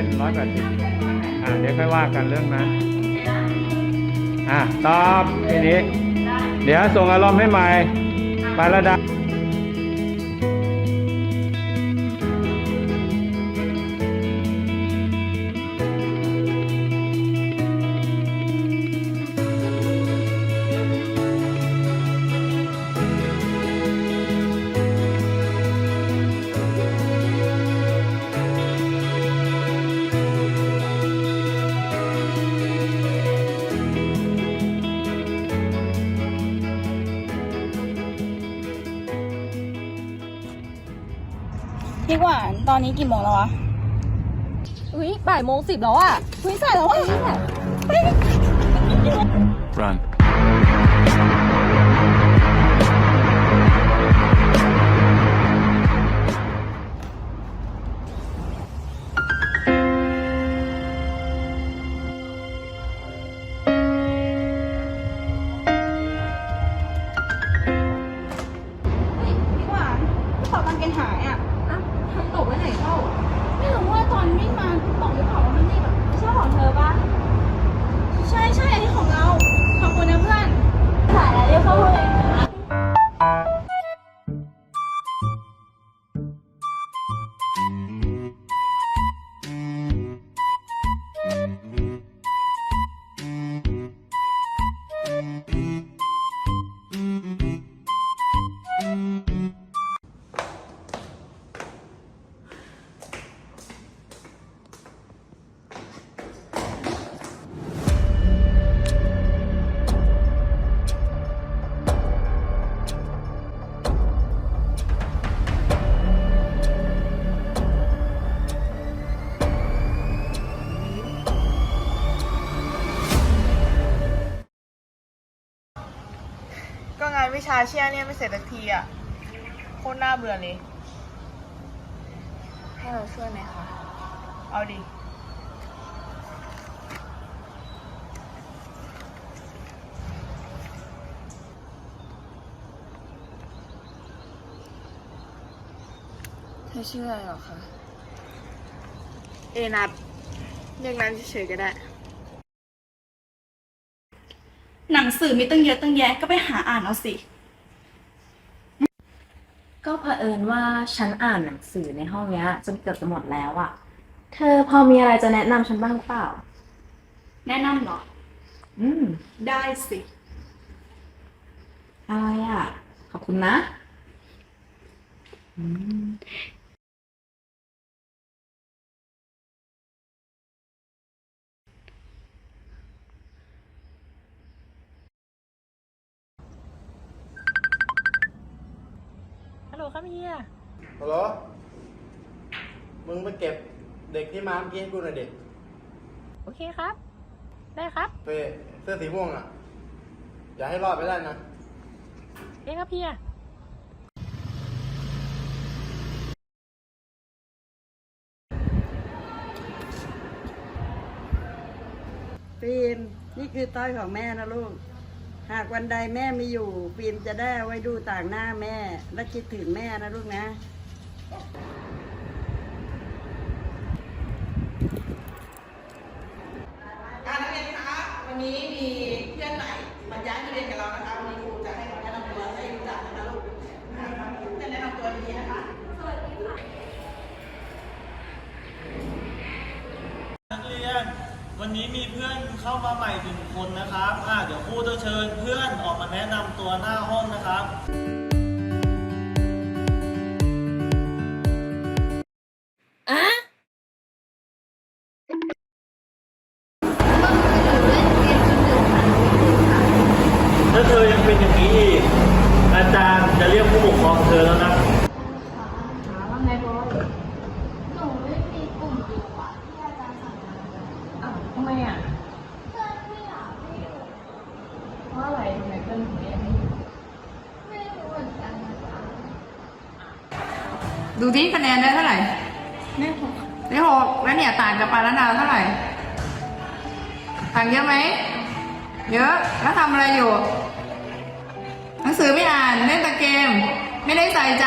่นร้อยแปดสิบอ่าเดี๋ยวค่อยว่ากันเรื่องนั้น อะตอบทีนี้ เดี๋ยวส่งอารมณ์ให้ใหม่ไประดับ พี่หวานตอนนี้กี่โมงแล้ววะอุ้ยบ่ายโมงสิบแล้วอะคุยสายแล้ววะ Run. ก็งานวิชาเชี่ยเนี่ยไม่เสร็จสักทีอะ โคตรน่าเบื่อเลย ให้เราช่วยไหมคะ เอาดิ เธอชื่ออะไรหรอคะ เอนัดเรียกนั้นเฉยๆก็ได้ หนังสือมีตั้งเยอะตั้งแยะก็ไปหาอ่านเอาสิ ก็เผอิญว่าฉันอ่านหนังสือในห้องเนี้ยจนเกือบจะหมดแล้วอะเธอพอมีอะไรจะแนะนำฉันบ้างเปล่า แนะนำเหรอ อืม ได้สิ อะไรอะขอบคุณนะ อืม โหลครับเฮียฮัลโหลมึงไปเก็บเด็กที่มาเมื่อกี้ให้กูหน่อยเด็กโอเคครับ ได้ครับเฟเสื้อสีม่วงอะ อย่าให้รอดไปได้นะ เอ้ครับเฮียฟิล์มนี่คือต้อยของแม่นะลูก หากวันใดแม่ไม่อยู่ฟิล์มจะได้ไว้ดูต่างหน้าแม่ และคิดถึงแม่นะลูกนะ อ่านักเรียนคะวันนี้มีเพื่อนใหม่มาย้ายมาเรียนกับเรานะคะ วันนี้ครูจะให้เขาแนะนำตัวให้รู้จักนะคะลูกนะคะเพื่อนแนะนำตัวดีๆนะคะ นักเรียน วันนี้มีเพื่อนเข้ามาใหม่หนึ่งคนนะครับอ่าเดี๋ยวครูจะเชิญเพื่อนออกมาแนะนำตัวหน้าห้องนะครับถ้าเธอยังเป็นอย่างนี้อีกอาจารย์จะเรียกผู้ปกครองเธอแล้วนะทำไมอะเพื่อนไม่อยากให้อยู่เพราะอะไรทำไมเพื่อนถึงไม่อยากให้อยู่ไม่รู้เหมือนกันนะคะ ดูที่คะแนนได้เท่าไหร่ได้หกได้หกแล้วเนี่ยต่างกับปาราดาเท่าไหร่ ต่างเยอะไหม เยอะ แล้วทำอะไรอยู่ หนังสือไม่อ่าน เล่นแต่เกม ไม่ได้ใส่ใจ